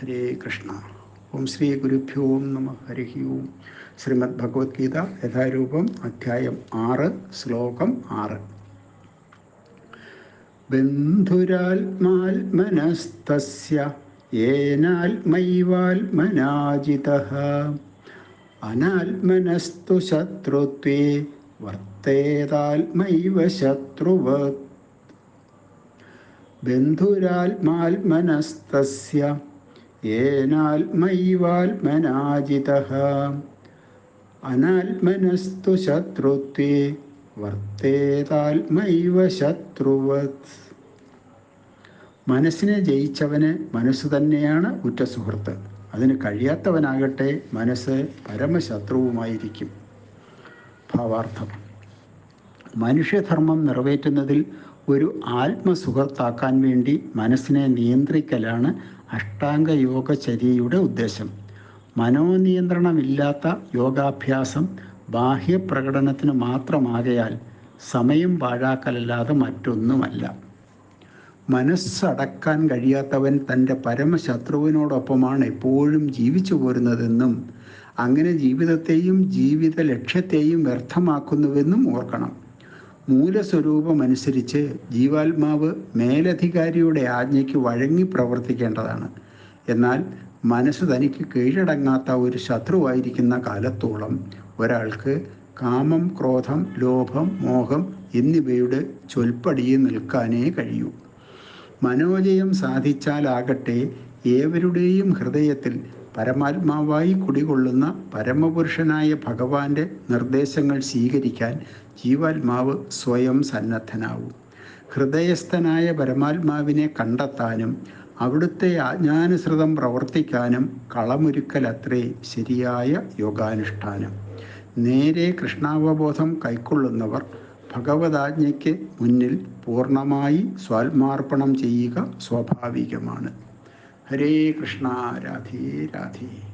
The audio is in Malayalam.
ഹരേ കൃഷ്ണ. ഓം ശ്രീ ഗുരുഭ്യോ നമ. ഹരി ഓം. ശ്രീമദ് ഭഗവത്ഗീത യഥാരൂപം അധ്യായം ആറ് ശ്ലോകം ആറ്. ബന്ധുരാത്മാത്മനസ്തസ്യ ഏനാത്മൈവാത്മനാജിത. അനാത്മനസ്തു ശത്രുത്വേ വർത്തേതാത്മൈവ ശത്രുവത്. ബന്ധുരാത്മാത്മനസ്തസ്യ ഏനാത്മൈവാത്മനാജിതഃ. അനാത്മനസ്തു ശത്രുത്വേ വർത്തേതാത്മൈവ ശത്രുവത്. മനസ്സിനെ ജയിച്ചവന് മനസ്സ് തന്നെയാണ് ഉറ്റ സുഹൃത്ത് അതിന് കഴിയാത്തവനാകട്ടെ മനസ്സ് പരമശത്രുവുമായിരിക്കും. ഭാവാർത്ഥം. മനുഷ്യധർമ്മം നിറവേറ്റുന്നതിൽ ഒരു ആത്മസുഹൃത്താക്കാൻ വേണ്ടി മനസ്സിനെ നിയന്ത്രിക്കലാണ് അഷ്ടാംഗ യോഗചര്യയുടെ ഉദ്ദേശം. മനോനിയന്ത്രണമില്ലാത്ത യോഗാഭ്യാസം ബാഹ്യപ്രകടനത്തിന് മാത്രമാകയാൽ സമയം പാഴാക്കലല്ലാതെ മറ്റൊന്നുമല്ല. മനസ്സടക്കാൻ കഴിയാത്തവൻ തന്റെ പരമശത്രുവിനോടൊപ്പമാണ് എപ്പോഴും ജീവിച്ചു പോരുന്നതെന്നും അങ്ങനെ ജീവിതത്തെയും ജീവിത ലക്ഷ്യത്തെയും വ്യർത്ഥമാക്കുന്നുവെന്നും ഓർക്കണം. മൂലസ്വരൂപമനുസരിച്ച് ജീവാത്മാവ് മേലധികാരിയുടെ ആജ്ഞയ്ക്ക് വഴങ്ങി പ്രവർത്തിക്കേണ്ടതാണ്. എന്നാൽ മനസ്സ് തനിക്ക് കീഴടങ്ങാത്ത ഒരു ശത്രുവായിരിക്കുന്ന കാലത്തോളം ഒരാൾക്ക് കാമം ക്രോധം ലോഭം മോഹം എന്നിവയുടെ ചൊൽപ്പടിയിൽ നിൽക്കാനേ കഴിയൂ. മനോജയം സാധിച്ചാലാകട്ടെ ഏവരുടെയും ഹൃദയത്തിൽ പരമാത്മാവായി കുടികൊള്ളുന്ന പരമപുരുഷനായ ഭഗവാന്റെ നിർദ്ദേശങ്ങൾ സ്വീകരിക്കാൻ ജീവാത്മാവ് സ്വയം സന്നദ്ധനാവും. ഹൃദയസ്ഥനായ പരമാത്മാവിനെ കണ്ടെത്താനും അവിടുത്തെ ആജ്ഞാനുസൃതം പ്രവർത്തിക്കാനും കളമൊരുക്കലത്രേ ശരിയായ യോഗാനുഷ്ഠാനം. നേരെ കൃഷ്ണാവബോധം കൈക്കൊള്ളുന്നവർ ഭഗവതാജ്ഞയ്ക്ക് മുന്നിൽ പൂർണമായി സ്വാത്മാർപ്പണം ചെയ്യുക സ്വാഭാവികമാണ്. ഹരേ കൃഷ്ണ രാധേ രാധേ.